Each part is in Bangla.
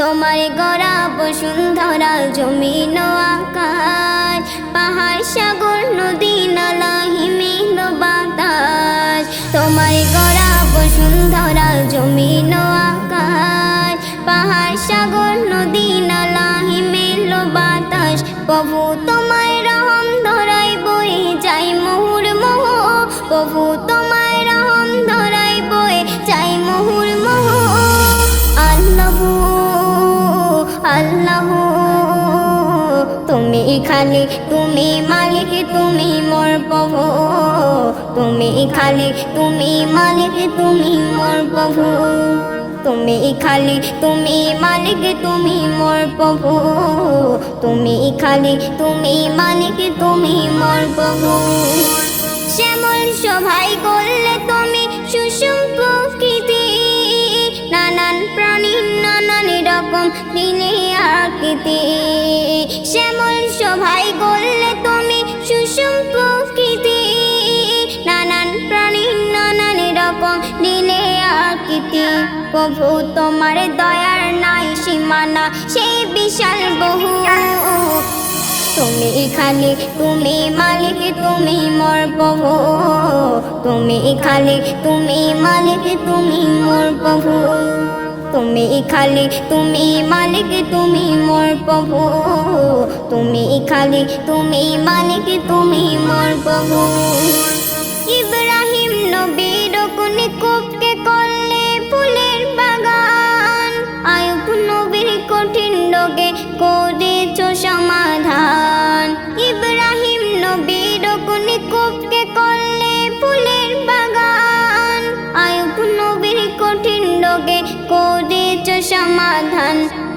তোমার গড়া বসুন্ধরা জমিন আকাশ। পাহাড়, সাগর, নদী নালা হিমেল বাতাস। তোমার গড়া বসুন্ধরা জমিন আকাশ। পাহাড়, সাগর, নদী নালা হিমেল বাতাস। প্রভু আল্লাহ। তুমি খালি, তুমি মালিক, তুমি মোর প্রভু। তুমি খালি, তুমি মালিক, তুমি মোর প্রভু। তুমি খালি, তুমি মালিক, তুমি মোর প্রভু। তুমি খালি, তুমি মালিক, তুমি মোর প্রভু। শ্যামল সভাই দিলে আকৃতি। শ্যামল সভাই করলে তুমি সুষম প্রকৃতি। নানান প্রাণী, নানান রকম দিলে আকৃতি। প্রভু, তোমার দয়ার নাই সীমানা সেই বিশাল বহু। তুমি খালি, তুমি মালিক, তুমি মোর প্রভু। তুমি খালি, তুমি মালিক, তুমি মোর প্রভু। তুমি খালি, তুমি মালিক, তুমি মোর প্রভু। তুমি খালি, তুমি মালিক, তুমি মোর প্রভু। ইব্রাহিম নবীর কোনে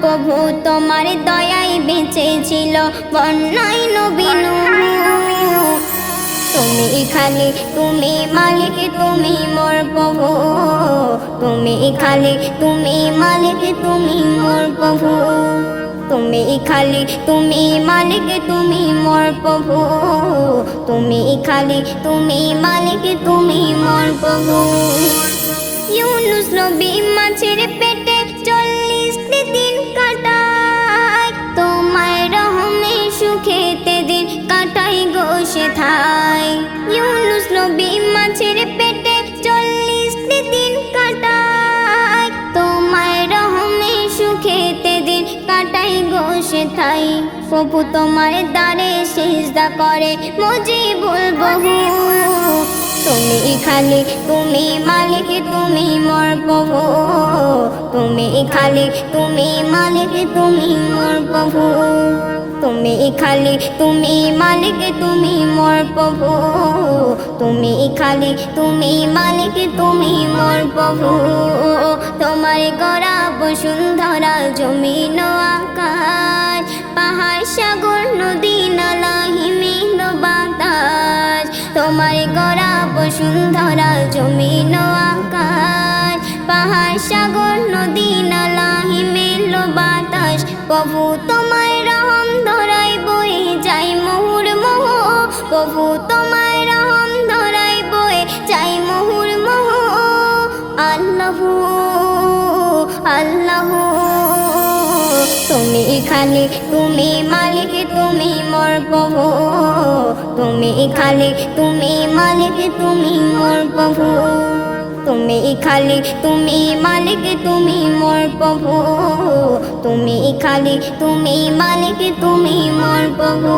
প্রভু, তোমার দয়াই বেঁচে ছিল। বন্যায় নবীন তুমি খালি, তুমি মালিক, তুমি মোর প্রভু। তুমি খালি, তুমি মালিক, তুমি মোর প্রভু। তুমি খালি, তুমি মালিক, তুমি মোর প্রভু। তুমি খালি, তুমি মালিক, তুমি মোর প্রভু। ইউনুস নবী মাছের পেটে থাই ইউনুস নবী মাছের পেটে চল্লিশ দিন কাটায়। তোমার রহমে সুখেতে দিন কাটাই গোসে থাই প্রভু তোমার দ্বারে সিজদা করে মুজিবুল বহু। তুমি খালি, তুমি মালিক, তুমি মোর প্রভু। তুমি খালি, তুমি মালিক, তুমি মোর প্রভু। তুমি খালি, তুমি মালিক, তুমি মোর প্রভু। তুমি খালি, তুমি মালিক, তুমি মোর প্রভু। তোমার গড়া বসুন্ধরা জমিন আকাশ। পাহাড়, সাগর, নদী, নালা, হিমেল বাতাস। তোমার গড়া বসুন্ধরা জমিন আকাশ। পাহাড়, সাগর, নদী, নালা, হিমেল বাতাস। প্রভু তোমায় প্রভু তোমায় রহম ধরাই বয়ে যাই মুহুর মোহ। আল্লাহ আল্লাহ। তুমি খালি, তুমি মালিক, তুমি মোর প্রভু তুমি খালি, তুমি মালিক, তুমি মোর প্রভু তুমি খালি, তুমি মালিক, তুমি মোর প্রভু তুমি খালি, তুমি মালিক, তুমি মোর প্রভু